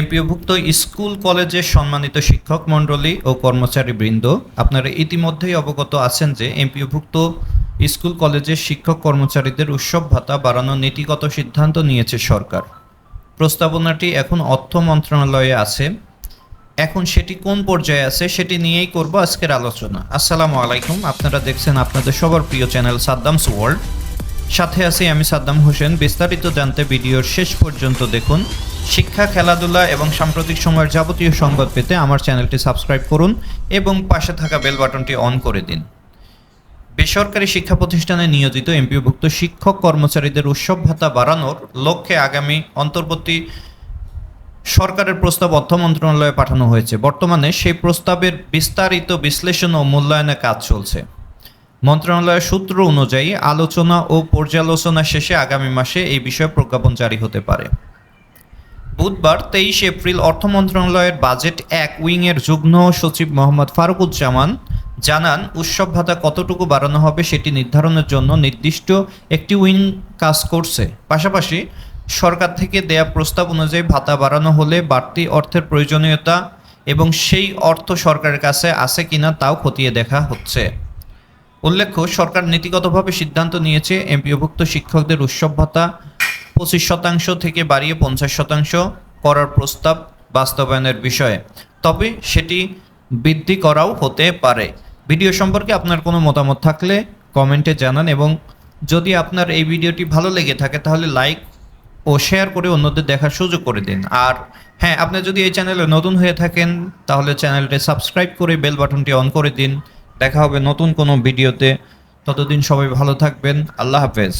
এমপিওভুক্ত school কলেজের সম্মানিত শিক্ষক মণ্ডলী ও কর্মচারী বৃন্দ, আপনারা ইতিমধ্যেই অবগত আছেন যে এমপিওভুক্ত স্কুল, কলেজের শিক্ষক কর্মচারীদের উৎসব ভাতা বাড়ানোর নীতিগত সিদ্ধান্ত নিয়েছে সরকার। প্রস্তাবনাটি এখন অর্থ মন্ত্রণালয়ে আছে। এখন সেটি কোন পর্যায়ে আছে সেটি নিয়েই করব আজকের আলোচনা। আসসালামু আলাইকুম। আপনারা দেখছেন আপনাদের সবার প্রিয় চ্যানেল সাদ্দামস ওয়ার্ল্ড। সাথে আছি আমি সাদ্দাম হোসেন। বিস্তারিত জানতে ভিডিওর শেষ পর্যন্ত দেখুন। শিক্ষা, খেলাধুলা এবং সাম্প্রতিক সময়ের যাবতীয় সংবাদ পেতে আমার চ্যানেলটি সাবস্ক্রাইব করুন এবং পাশে থাকা বেল বাটনটি অন করে দিন। বেসরকারি শিক্ষা প্রতিষ্ঠানে নিয়োজিত এমপিওভুক্ত শিক্ষক কর্মচারীদের উৎসব ভাতা বাড়ানোর লক্ষ্যে আগামী অন্তর্বর্তী সরকারের প্রস্তাব অর্থ মন্ত্রণালয়ে পাঠানো হয়েছে। বর্তমানে সেই প্রস্তাবের বিস্তারিত বিশ্লেষণ ও মূল্যায়নে কাজ চলছে। মন্ত্রণালয়ের সূত্র অনুযায়ী আলোচনা ও পর্যালোচনা শেষে আগামী মাসে এই বিষয়ে প্রজ্ঞাপন জারি হতে পারে। বুধবার তেইশ এপ্রিল অর্থ মন্ত্রণালয়ের বাজেট এক উইংয়ের যুগ্ম সচিব মোহাম্মদ ফারুকুজ্জামান জানান, উৎসব ভাতা কতটুকু বাড়ানো হবে সেটি নির্ধারণের জন্য নির্দিষ্ট একটি উইং কাজ করছে। পাশাপাশি, সরকার থেকে দেয়া প্রস্তাব অনুযায়ী ভাতা বাড়ানো হলে বাড়তি অর্থের প্রয়োজনীয়তা এবং সেই অর্থ সরকারের কাছে আছে কিনা তাও খতিয়ে দেখা হচ্ছে। উল্লেখ্য, সরকার নীতিগতভাবে সিদ্ধান্ত নিয়েছে, এমপিওভুক্ত শিক্ষকদের উৎসব ভাতা পঁচিশ শতাংশ থেকে বাড়িয়ে পঞ্চাশ শতাংশ করার প্রস্তাব বাস্তবায়নের বিষয়ে। তবে সেটি বৃদ্ধি করাও হতে পারে। ভিডিও সম্পর্কে আপনার কোনো মতামত থাকলে কমেন্টে জানান এবং যদি আপনার এই ভিডিওটি ভালো লেগে থাকে তাহলে লাইক ও শেয়ার করে অন্যদের দেখার সুযোগ করে দিন। আর হ্যাঁ আপনি যদি এই চ্যানেলে নতুন হয়ে থাকেন তাহলে চ্যানেলটি সাবস্ক্রাইব করে বেল বাটনটি অন করে দিন। দেখা হবে নতুন কোনো ভিডিওতে। ততদিন সবাই ভালো থাকবেন। আল্লাহ হাফেজ।